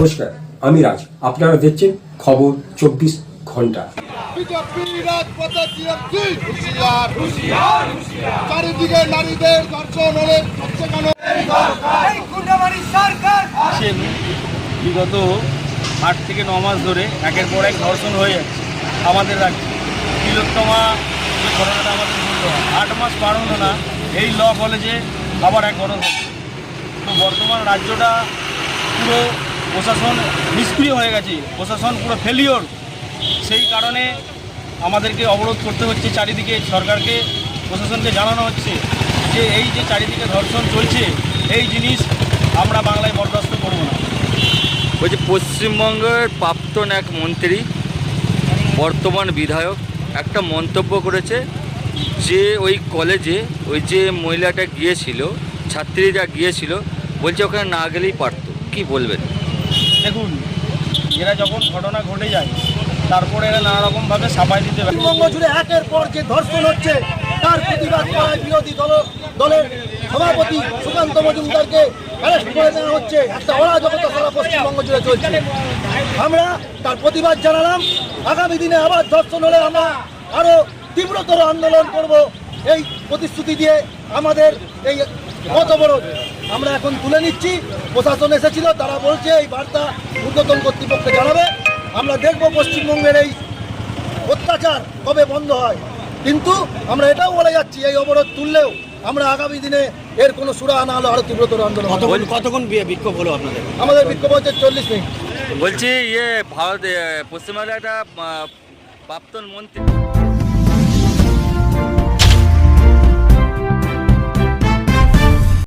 নমস্কার আমি রাজ। আপনারা দেখছেন খবর চব্বিশ ঘণ্টা। চারিদিকে নারীদের ধর্ষণ হলে বিগত আট থেকে ন মাস ধরে একের পর এক ধর্ষণ হয়ে যাচ্ছে আমাদের রাজ্যে। তিলোত্তমা যে ঘটনাটা আমাদের ঘটলো আট মাস পার হলো না এই ল কলেজে আবার এক ঘটনা তো বর্তমান রাজ্যটা পুরো প্রশাসন নিষ্ক্রিয় হয়ে গেছে, প্রশাসন পুরো ফেলিওর সেই কারণে আমাদেরকে অবরোধ করতে হচ্ছে চারিদিকে, সরকারকে, প্রশাসনকে জানানো হচ্ছে যে এই যে চারিদিকে ধর্ষণ চলছে, এই জিনিস আমরা বাংলায় বরদাস্ত করব না। বলছি, পশ্চিমবঙ্গের প্রাক্তন এক মন্ত্রী, বর্তমান বিধায়ক, একটা মন্তব্য করেছে যে ওই কলেজে ওই যে মহিলাটা গিয়েছিল, ছাত্রীরা গিয়েছিল, বলছে ওখানে না গেলেই পারতো। কি বলবেন? দেখুন, এরা যখন ঘটনা ঘটে যায়, তারপরে এরা নানা রকমভাবে সাফাই দিতে জুড়ে একের পর যে ধর্ষণ হচ্ছে, তার প্রতিবাদ করায় বিরোধী দল, দলের সভাপতি সুকান্ত মজুমদারকে অ্যারেস্ট করে নেওয়া হচ্ছে। একটা অরাজকতা সারা পশ্চিমবঙ্গ জুড়ে চলছে। আমরা তার প্রতিবাদ জানালাম। আগামী দিনে আবার ধর্ষণ হলে আমরা আরও তীব্রতর আন্দোলন করব। এই প্রতিশ্রুতি দিয়ে আমাদের এই পথ অবরোধ আমরা এখন তুলে নিচ্ছি। প্রশাসন এসেছিল তারা বলছে এই বার্তা ঊর্ধ্বতন কর্তৃপক্ষকে জানাবে। আমরা দেখব পশ্চিমবঙ্গের এই অত্যাচার কবে বন্ধ হয়। কিন্তু আমরা এটাও বলে যাচ্ছি এই অবরোধ তুললেও আমরা আগামী দিনে এর কোনো সুরা না হলে আরও তীব্রতর আন্দোলন কতক্ষণ বিক্ষোভ হলো আপনাদের? আমাদের বিক্ষোভ হচ্ছে চল্লিশ মিনিট। বলছি ইয়ে ভারত এ, পশ্চিমবঙ্গের একটা আহ, প্রাক্তন মন্ত্রী